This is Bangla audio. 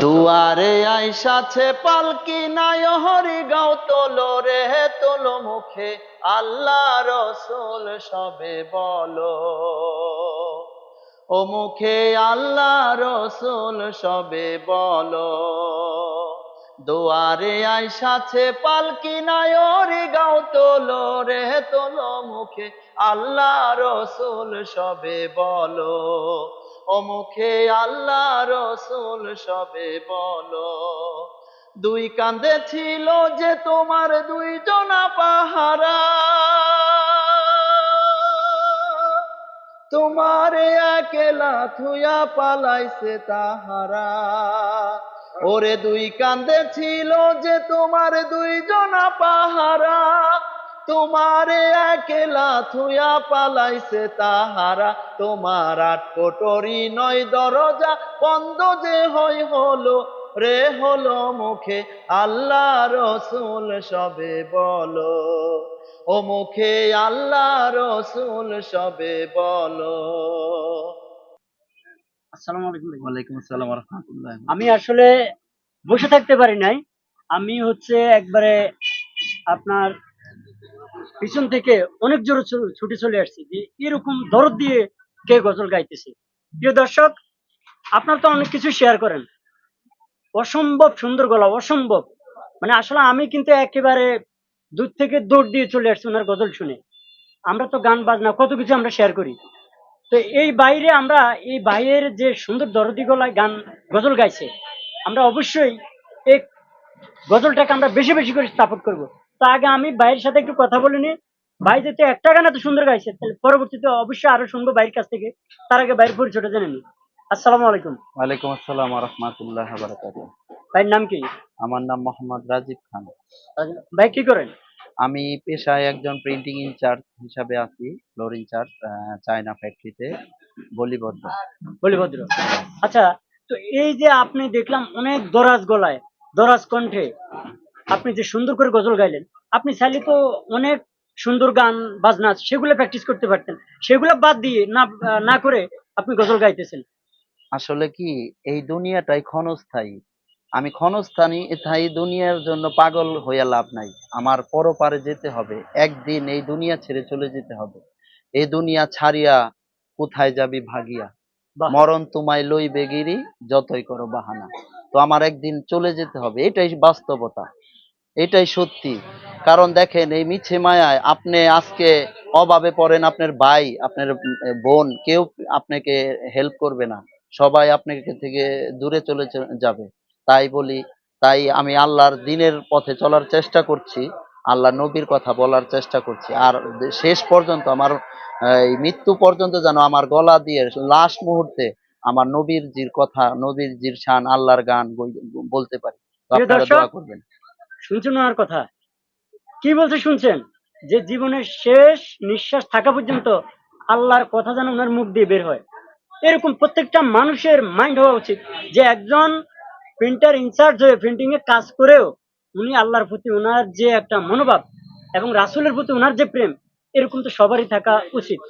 দুয়ারে আইসাছে পালকি নাই, হরি গাও তোলো রে, তোলো মুখে। আল্লাহ রসুল সবে বলো। ও মুখে আল্লাহ রসুল সবে বলো। দুয়ারে আইসাছে পালকি নাই, হরি গাও তোলো রে, তোলো মুখে। আল্লাহ রসুল সবে বলো। ও মুখে আল্লাহ রসুল সবে বলো। দুই কান্দে ছিল যে তোমার দুই জনা পাহারা তোমার একেলা থুয়া পালাইছে তাহারা। ওরে দুই কান্দে ছিল যে তোমার দুই জনা পাহারা তোমার একেলা থুয়া পালাইছে তাহারা। তোমার আট কোটরি নয় দরজা বন্ধ যে হই হলো রে হলো মুখে। আল্লাহ রসুল সবে বলো ও মুখে আল্লাহ রসুল সবে বলো। আসসালামু আলাইকুম ওয়ালাইকুম আসসালাম রহমতুল্লাহ আমি আসলে বসে থাকতে পারি নাই। আমি হচ্ছে একবারে আপনার পিছন থেকে অনেক জোরে ছুটে চলে আসছি যে এরকম দরদ দিয়ে কে গজল গাইতেছে। প্রিয় দর্শক, আপনার তো অনেক কিছু শেয়ার করেন। অসম্ভব সুন্দর গলা, অসম্ভব। মানে আসলে আমি কিন্তু একেবারে দূর থেকে দৌড় দিয়ে চলে আসছি ওনার গজল শুনে। আমরা তো গান, বাজনা, কত কিছু আমরা শেয়ার করি। তো এই বাইরে আমরা, এই বাইরের যে সুন্দর দরদি গলায় গান, গজল গাইছে, আমরা অবশ্যই এই গজলটাকে আমরা বেশি বেশি করে সাপোর্ট করব। তো আগে আমি ভাইয়ের সাথে একটু কথা বলে নি ভাই যেতে একটা গান এত সুন্দর গাইছে তাহলে পরবর্তীতে অবশ্যই আরও শুনব ভাইয়ের কাছ থেকে। তার আগে ভাইয়ের পরিচয়টা জেনে নি আসসালামু আলাইকুম। ওয়ালাইকুম আসসালাম রহমতুল্লাহ বারাকাত ভাইয়ের নাম কি? আমার নাম মোহাম্মদ রাজীব খান। ভাই কি করেন? আমি পেশায় একজন প্রিন্টিং ইনচার্জ হিসাবে আছি ফ্লোর ইনচার্জ চায়না ফ্যাক্টরিতে বলিবদ্ধ বলি ভদ্র আচ্ছা তো এই যে আপনি দেখলাম অনেক দরাজ গলায় দরাজ কণ্ঠে আপনি যে সুন্দর করে গজল গাইলেন আপনি চাইলে তো অনেক সুন্দর গান বাজনা সেগুলো প্র্যাকটিস করতে পারতেন। সেগুলো বাদ দিয়ে না না করে আপনি গজল গাইতেছেন। আসলে কি এই দুনিয়াটাই ক্ষণস্থায়ী। আমি ক্ষণস্থায়ী স্থায়ী দুনিয়ার জন্য পাগল হইয়া লাভ নাই। আমার পরপারে যেতে হবে একদিন এই দুনিয়া ছেড়ে চলে যেতে হবে। এই দুনিয়া ছাড়িয়া কোথায় যাবি ভাগিয়া। মরণ তোমায় লইবে গিরি যতই করো বাহানা। তো আমার একদিন চলে যেতে হবে এটাই বাস্তবতা। এটাই সত্যি। কারণ দেখেন এই মিছে মায়ায় আপনি আজকে অভাবে পড়েন আপনার ভাই আপনার বোন কেউ আপনাকে হেল্প করবে না। সবাই আপনাকে থেকে দূরে চলে যাবে। তাই বলি তাই আমি আল্লাহর দিনের পথে চলার চেষ্টা করছি আল্লাহ নবীর কথা বলার চেষ্টা করছি। আর শেষ পর্যন্ত আমার এই মৃত্যু পর্যন্ত যেন আমার গলা দিয়ে লাস্ট মুহূর্তে আমার নবীর জির কথা নবীর জির শান আল্লাহর গান বলতে পারি। আপনারা দোয়া করবেন। শুনছেন ওনার কথা? কি বলছে শুনছেন? যে জীবনের শেষ নিঃশ্বাস থাকা পর্যন্ত আল্লাহর কথা যেন ওনার মুখ দিয়ে বের হয়। এরকম প্রত্যেকটা মানুষের মাইন্ড হওয়া উচিত যে একজন প্রিন্টার ইনচার্জ হয়ে প্রিন্টিং এ কাজ করেও উনি আল্লাহর প্রতি ওনার যে একটা মনোভাব এবং রাসূলের প্রতি ওনার যে প্রেম, এরকম তো সবারই থাকা উচিত।